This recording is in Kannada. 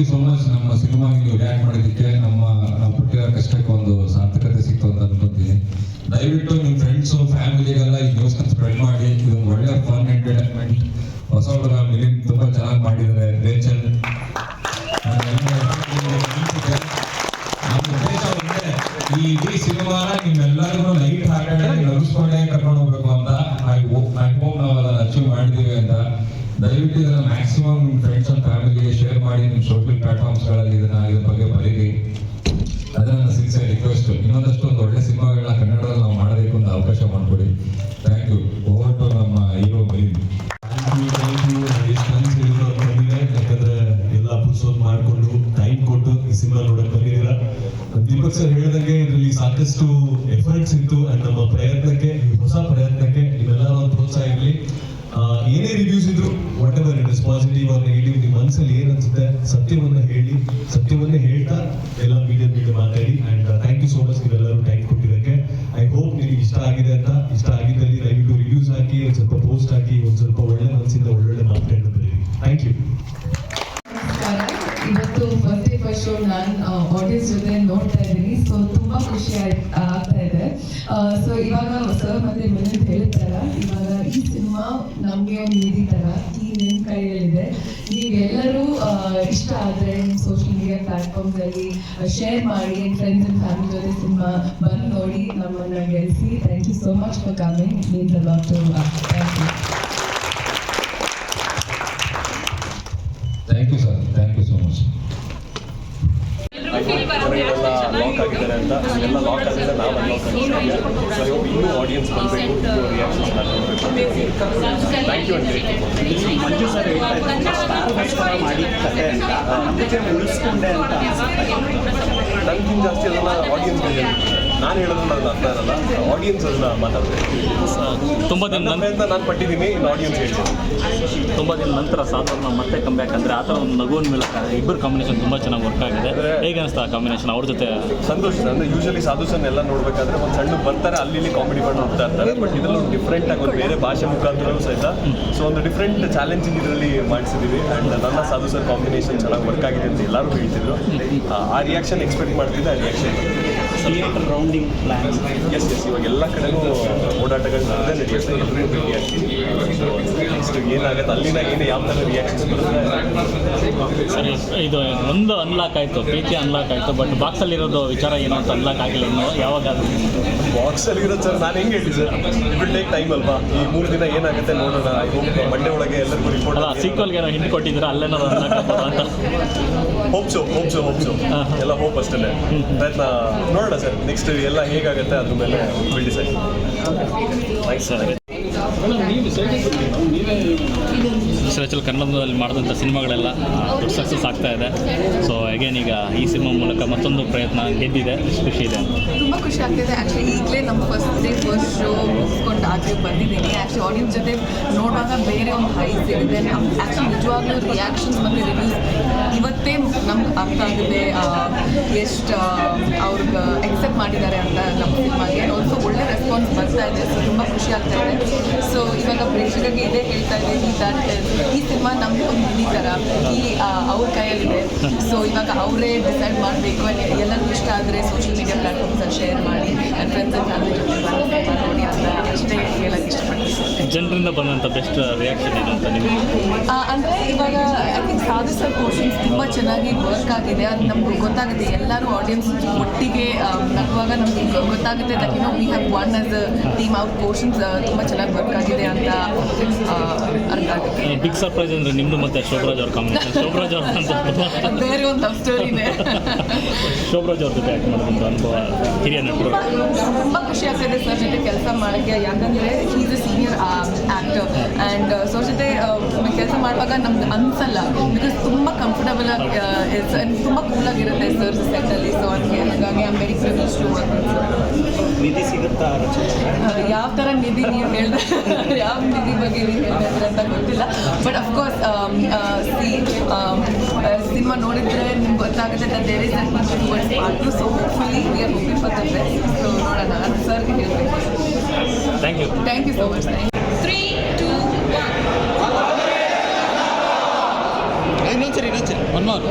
You so much. ನಮ್ಮ ಸಿನಿಮಾಗೆ ನೀವು ರಿಯಾಕ್ಟ್ ಮಾಡಿದ್ದಕ್ಕೆ ನಮ್ಮ, ನಾವು ಪಟ್ಟಿರೋ ಕಷ್ಟಕ್ಕೆ ಒಂದು ಸಾರ್ಥಕತೆ ಸಿಕ್ತು ಅಂತ ಅನ್ಕೊಂತೀನಿ. ದಯವಿಟ್ಟು ನಿಮ್ಮ ಫ್ರೆಂಡ್ಸು ಫ್ಯಾಮಿಲಿಗೆಲ್ಲ ಈ ನ್ಯೂಸ್ನ ಸ್ಪ್ರೆಡ್ ಮಾಡಿ. ಇದೊಂದು ಒಳ್ಳೆಯ ಫನ್ ಎಂಟರ್ಟೈನ್ಮೆಂಟ್ ಹೊಸ ಹುಡುಗ ಮಿಲಿನ್ ತುಂಬ ಚೆನ್ನಾಗಿ ಮಾಡಿದ್ದಾರೆ. ರೇಚಲ್ ದಯವಿಟ್ಟು ಮ್ಯಾಕ್ಸಿಮಮ್ ಫ್ರೆಂಡ್ಸ್ ಅಂಡ್ ಫ್ಯಾಮಿಲಿಗೆ ಶೇರ್ ಮಾಡಿ ನಿಮ್ಮ ಸೋಷಿಯಲ್ ಪ್ಲಾಟ್ಫಾರ್ಮ್ಸ್ಗಳಲ್ಲಿ ಇದನ್ನ ಇದ್ರ ಬಗ್ಗೆ ಬರೀರಿ. ಅದನ್ನ ಸಿನ್ಸಿಯರ್ ರಿಕ್ವೆಸ್ಟ್ ಇನ್ನೊಂದಷ್ಟು ಒಂದು ಒಳ್ಳೆ ಸಿನಿಮಾಗಳನ್ನ ಕನ್ನಡದಲ್ಲಿ ನಾವು ಮಾಡಬೇಕು ಅಂತ ಅವಕಾಶ ಮಾಡಿಕೊಡಿ. ಥ್ಯಾಂಕ್ ಯು ಓವರ್ ಟು ನಮ್ಮ ಹೀರೋ ಬರೀರಿ ಯಾಕಂದ್ರೆ ಎಲ್ಲ ಪುರ್ಸೋದ್ ಮಾಡಿಕೊಂಡು ಟೈಮ್ ಕೊಟ್ಟು ಈ ಸಿನಿಮಾ ನೋಡಕ್ ಬಂದಿದ್ದೀರಾ? ದೀಪಕ್ ಸರ್ ಹೇಳಿದಂಗೆ ಇದರಲ್ಲಿ ಸಾಕಷ್ಟು ಎಫರ್ಟ್ಸ್ ಇತ್ತು. ಅಂಡ್ ನಮ್ಮ ಪ್ರಯತ್ನಕ್ಕೆ ಹೊಸ ಪ್ರಯತ್ನಕ್ಕೆ ಇವೆಲ್ಲ ಒಂದು ಪ್ರೋತ್ಸಾಹ ಇರಲಿ. ಏನೇ ರಿವ್ಯೂಸ್ ಇದ್ರು ವಾಟ್ ಇವಾಗ ಹೇಳಿ, ನಿಮ್ಮ ಮನಸ್ಸಲ್ಲಿ ಏನ್ ಅನ್ಸುತ್ತೆ ಸತ್ಯವನ್ನ ಹೇಳಿ, ಸತ್ಯವನ್ನೇ ಹೇಳ್ತಾ ಎಲ್ಲ ಮೀಡಿಯಾ ಮೀಡಿಯಾ ಮಾತಾಡಿ and thank you so much ನೀವೆಲ್ಲರೂ ಟೈಮ್ ಕೊಟ್ಟಿದ್ದಕ್ಕೆ. ಐ ಹೋಪ್ ನಿಮಗೆ ಇಷ್ಟ ಆಗಿದೆ ಅಂತ. ಇಷ್ಟ ಆಗಿದ್ದಲ್ಲಿ ದಯವಿಟ್ಟು ರಿವ್ಯೂಸ್ ಹಾಕಿ, ಒಂದು ಸ್ವಲ್ಪ ಪೋಸ್ಟ್ ಹಾಕಿ, ಒಂದು ಸ್ವಲ್ಪ ಒಳ್ಳೆ ಮನಸ್ಸಿಂದ ಒಳ್ಳೊಳ್ಳೆ ಬರೀರಿ. Thank you. ಇವತ್ತು ಫಸ್ಟ್ ಡೇ ಫಸ್ಟ್ ಶೋ ನಾನು ಆಡಿಯನ್ಸ್ ಜೊತೆ ನೋಡ್ತಾ ಇದ್ದೀನಿ. ಸೊ ತುಂಬಾ ಖುಷಿ ಆಗ್ತಾ ಇದೆ. ಸೊ ಇವಾಗ ಸರ್ ಮತ್ತೆ ಮಿಲಿಂದ್ ಹೇಳ್ತಾರ ಇವಾಗ ಈ ಸಿನಿಮಾ ನಮ್ಗೆ ಒಂದು ನಿಮ್ ಕೈಯಲ್ಲಿದೆ. ನೀವೆಲ್ಲರೂ ಇಷ್ಟ ಆದ್ರೆ ನಿಮ್ಮ ಸೋಷಿಯಲ್ ಮೀಡಿಯಾ ಪ್ಲಾಟ್ಫಾರ್ಮ್ಸ್ ಅಲ್ಲಿ ಶೇರ್ ಮಾಡಿ. ಫ್ರೆಂಡ್ಸ್ ಅಂಡ್ ಫ್ಯಾಮಿಲಿ ಜೊತೆ ಸಿನಿಮಾ ಬಂದು ನೋಡಿ ನಮ್ಮನ್ನ ಗೆಲ್ಲಿಸಿ thank you so much for coming means a lot to thank you thank you sir thank you so much lock ಆಗಿದ್ದಾರೆ ಅಂತ ಎಲ್ಲ ಲಾಕ್ ಆಗಿದ್ದಾರೆ ನಾವು ಅನ್ಲಾಕ್ ಆಗಿದ್ದೀವಿ ಸೊ ಇನ್ನೂ ಆಡಿಯನ್ಸ್ ಬರಬೇಕು ಇನ್ನೂ ರಿಯಾಕ್ಷನ್ಸ್ ಥ್ಯಾಂಕ್ ಯು ಅಂತ ಇಲ್ಲಿ ಮಂಜು ಸರ್ ಹೇಳ್ತಾ ಇದ್ರು ಸ್ಟಾರ್ಗೋಸ್ಕರ ಮಾಡಿದ ಕತೆ ಅಂತ. ಅದಕ್ಕೆ ಉಳಿಸ್ಕೊಂಡೆ ಅಂತ. ನನಗಿಂತ ಜಾಸ್ತಿ ಅದನ್ನ ಆಡಿಯನ್ಸ್ ನಾನು ಹೇಳೋದು ನನ್ನ ಅರ್ಥ ಇರಲ್ಲ. ಆಡಿಯನ್ಸ್ ಅದನ್ನ ಮಾತಾಡ್ತೀನಿ ತುಂಬ ದಿನ ಅಂತ ನಾನು ಪಟ್ಟಿದ್ದೀನಿ ಇನ್ನು ಆಡಿಯನ್ಸ್ ಹೇಳ್ತೀನಿ. ತುಂಬ ದಿನ ನಂತರ ಸಾಧಾರಣ ಮತ್ತೆ ಕಂಬ್ಯಾಕ್ ಅಂದರೆ ಆ ಥರ ಒಂದು ನಗುವಿನ ಮೂಲಕ ಇಬ್ಬರು ಕಾಂಬಿನೇಷನ್ ತುಂಬ ಚೆನ್ನಾಗಿ ವರ್ಕ್ ಆಗಿದೆ. ಹೇಗೆ ಅನಿಸ್ತಾ ಕಾಂಬಿನೇಷನ್ ಅವ್ರ ಜೊತೆ? ಸಂತೋಷ ಅಂದ್ರೆ ಯೂಶಲಿ ಸಾಧುಸನ್ ಎಲ್ಲ ನೋಡ್ಬೇಕಾದ್ರೆ ಒಂದು ಸಣ್ಣ ಬರ್ತಾರೆ ಅಲ್ಲಿ ಇಲ್ಲಿ ಕಾಮಿಡಿ ಮಾಡಿ ಹೋಗ್ತಾ ಇರ್ತಾರೆ ಬಟ್ ಇದರಲ್ಲಿ ಒಂದು ಡಿಫ್ರೆಂಟ್ ಆಗಿ ಒಂದು ಬೇರೆ ಭಾಷೆ ಮುಖಾಂತರವೂ ಸಹಿತ. ಸೊ ಒಂದು ಡಿಫ್ರೆಂಟ್ ಚಾಲೆಂಜಿಂಗ್ ಇದರಲ್ಲಿ ಮಾಡಿಸಿದ್ದೀವಿ ಆ್ಯಂಡ್ ನನ್ನ ಸಾಧು ಸರ್ ಕಾಂಬಿನೇಷನ್ ಚೆನ್ನಾಗಿ ವರ್ಕ್ ಆಗಿದೆ ಅಂತ ಎಲ್ಲರೂ ಹೇಳ್ತಿದ್ರು. ಆ- ಆ ರಿಯಾಕ್ಷನ್ ಎಕ್ಸ್ಪೆಕ್ಟ್ ಮಾಡ್ತಿದ್ದೆ ಆ reaction theatre rounding plan yes yes ಇವಾಗ ಎಲ್ಲ ಕಡೆಗೂ ಓಡಾಟಗಳು ನಡೆಯುತ್ತೆ. ಎಲ್ಲರೂ ಭೇಟಿ ಆಗ್ತೀವಿ. ನೆಕ್ಸ್ಟ್ ಏನಾಗುತ್ತೆ ಅಲ್ಲಿನ ಏನು ಯಾವ ಥರ ರಿಯಾಕ್ಷನ್ಸ್ ಬರುತ್ತೆ? ಸರಿ ಇದು ಒಂದು ಅನ್ಲಾಕ್ ಆಯಿತು ಪ್ರೀತಿ ಅನ್ಲಾಕ್ ಆಯಿತು ಬಟ್ ಬಾಕ್ಸಲ್ಲಿರೋದು ವಿಚಾರ ಏನು ಅಂತ ಅನ್ಲಾಕ್ ಆಗಿಲ್ಲ ಇನ್ನು ಯಾವಾಗ ಇರೋದು ಸರ್ ನಾನು ಹೆಂಗೆ ಹೇಳಿ ಸರ್ ವಿಲ್ ಟೇಕ್ ಟೈಮ್ ಅಲ್ವಾ? ಈ ಮೂರು ದಿನ ಏನಾಗುತ್ತೆ ನೋಡೋಣ ಮಂಡೆ ಒಳಗೆ ಎಲ್ಲರಿಗೂ ರಿಪೋರ್ಟ್ ಅಲ್ಲ ಸೀಕ್ವಲ್ಗೆ ಏನೋ ಹಿಂಟ್ ಕೊಟ್ಟಿದ್ರೆ ಅಲ್ಲೇನೋ ಅನ್ಲಾಕ್ ಅಂತ? Hopes hope so hope so ಹಾ. ಎಲ್ಲ ಹೋಪ್ ಅಷ್ಟೇ ಪ್ರಯತ್ನ ನೋಡೋಣ ಸರ್ ನೆಕ್ಸ್ಟ್ ಎಲ್ಲ ಹೇಗಾಗುತ್ತೆ ಅದ್ರ ಮೇಲೆ ವಿಲ್ ಡಿಸೈಡ್ ಸರಿ ಸೆಲೆಚಲ್ ಕನ್ನಡದಲ್ಲಿ ಮಾಡಿದಂಥ ಸಿನಿಮಾಗಳೆಲ್ಲ ದೊಡ್ಡ ಸಕ್ಸಸ್ ಆಗ್ತಾ ಇದೆ. ಸೊ ಅಗೇನ್ ಈಗ ಈ ಸಿನಿಮಾ ಮೂಲಕ ಮತ್ತೊಂದು ಪ್ರಯತ್ನ ಗೆದ್ದಿದೆ ಖುಷಿ ಇದೆ ತುಂಬ ಖುಷಿ ಆಗ್ತಿದೆ. ಆ್ಯಕ್ಚುಲಿ ಈಗಲೇ ನಮ್ಮ ಫಸ್ಟ್ ಆಚೆ ಬಂದಿದ್ದೀನಿ. ಆ್ಯಕ್ಚುಲಿ ಆಡಿಯನ್ಸ್ ಜೊತೆ ನೋಡುವಾಗ ಬೇರೆ ಒಂದು ಹೈ ಇದೆ. ಆ್ಯಕ್ಚುಲಿ ನಿಜವಾಗ್ಲೂ ರಿಯಾಕ್ಷನ್ಸ್ ಮತ್ತು ರಿವ್ಯೂಸ್ ಇವತ್ತೇ ನಮ್ಗೆ ಅರ್ಥ ಆಗಿದೆ. ಎಷ್ಟು ಅವ್ರಿಗೆ ಎಕ್ಸೆಪ್ಟ್ ಮಾಡಿದ್ದಾರೆ ಅಂತ ನಮ್ಮ ಸಿನಿಮಾಗೆ. ಒಂದು ಒಳ್ಳೆ ರೆಸ್ಪಾನ್ಸ್ ಬರ್ತಾ ಇದೆ. ಸೊ ತುಂಬ ಖುಷಿ ಆಗ್ತಾ ಇದೆ. ಸೊ ಇವಾಗ ಪ್ರೇಕ್ಷಕರಿಗೆ ಇದೇ ಹೇಳ್ತಾ ಇದೆ ಈ ಥರ ಈ ಸಿನಿಮಾ ನಮಗೆ ಒಂದು ನಿಧಿ ಥರ ಈ ಅವ್ರ ಕೈಯಲ್ಲಿದೆ. ಸೊ ಇವಾಗ ಅವರೇ ಡಿಸೈಡ್ ಮಾಡಬೇಕು. ಎಲ್ಲರಿಗೂ ಇಷ್ಟ ಆದರೆ ಸೋಷಿಯಲ್ ಮೀಡಿಯಾ ಪ್ಲಾಟ್ಫಾರ್ಮ್ಸಲ್ಲಿ ಶೇರ್ ಮಾಡಿ. ಆ್ಯಂಡ್ ಫ್ರೆಂಡ್ಸ್ ಆ್ಯಂಡ್ ಫ್ಯಾಮಿಲಿ ಜೊತೆ ಬಂದು ಸಿನಿಮಾ ನೋಡಿ ಅಂತ ಅಷ್ಟೇ ಹೇಳಕ್ಕೆ ಇಷ್ಟಪಡ್ತೀನಿ ಜನರಿಂದ ಬಂದಂತ ಬೆಸ್ಟ್ ರಿಯಾಕ್ಷನ್ ಏನು ಅಂತ ನಿಮಗೆ? ಅಂದ್ರೆ ಇವಾಗ ಐ ಥಿಂಕ್ ಸಾಧಿಸೋ ಪೋರ್ಷನ್ಸ್ ತುಂಬ ಚೆನ್ನಾಗಿ ವರ್ಕ್ ಆಗಿದೆ. ಅದು ನಮ್ಗೆ ಗೊತ್ತಾಗುತ್ತೆ. ಎಲ್ಲರೂ ಆಡಿಯನ್ಸ್ ಒಟ್ಟಿಗೆ ನಗುವಾಗ ನಮ್ಗೆ ಗೊತ್ತಾಗುತ್ತೆ that you know we have one team ಅವ್ರ ಪೋರ್ಷನ್ಸ್ ತುಂಬ ಚೆನ್ನಾಗಿ ವರ್ಕ್ ಆಗಿದೆ ಅಂತ ಬಿಗ್ ಸರ್ಪ್ರೈಸ್ ಅಂದ್ರೆ ನಿಮ್ದು ಮತ್ತೆ ಶೋಭರಾಜ್ ಅವ್ರ ಕಾಂಬಿನೇಷನ್ ಶೋಭರಾಜ್ ಅವ್ರ ಅದು ಬೇರೆ ಒಂದು ಲವ್ ಸ್ಟೋರಿನೇ ಶೋಭರಾಜ್ ಅವ್ರ ಜೊತೆ ಆ್ಯಕ್ಟ್ ಮಾಡೋದಂತ ಅನುಭವ ಹಿರಿಯ ನಟರು. ತುಂಬ ಖುಷಿ ಆಗ್ತಿದೆ ಸರ್ ಜೊತೆ ಕೆಲಸ ಮಾಡೋಕ್ಕೆ. ಯಾಕಂದರೆ is a senior actor and sir ಜೊತೆ ಕೆಲಸ ಮಾಡುವಾಗ ನಮ್ಗೆ ಅನ್ಸಲ್ಲ. ಬಿಕಾಸ್ ತುಂಬ ಕಂಫರ್ಟಬಲ್ ಆಗಿ ತುಂಬ ಕೂಲಾಗಿರುತ್ತೆ ಸರ್ ಸೆಟ್ಟಲ್ಲಿ ಸೊ ಅದಕ್ಕೆ ಹಾಗಾಗಿ ಐ ವೆರಿ ಪ್ರಿವಿಲೇಜ್ ಟು ನಿಧಿ ಸಿಗುತ್ತಾ ರಚನೆ? ಯಾವ ಥರ ನಿಧಿ ನೀವು ಹೇಳಿದ್ರೆ ಯಾವ ನಿಧಿ ಬಗ್ಗೆ ನೀವು ಹೇಳಿದ್ರೆ ಅಂತ ಗೊತ್ತಿಲ್ಲ. ಬಟ್ ಅಫ್ಕೋರ್ಸ್ ಸಿ ಸಿನಿಮಾ ನೋಡಿದ್ರೆ ನಿಮ್ಗೆ ಗೊತ್ತಾಗುತ್ತೆ that there is an towards part so hopefully we are hoping for the best so ನೋಡೋಣ. ಸರ್ಗೆ ಹೇಳಬೇಕು thank you thank you so much thank ಇನ್ನೊಂದ್ಸರಿ ಇನ್ನೊಂದ್ಸರಿ. One more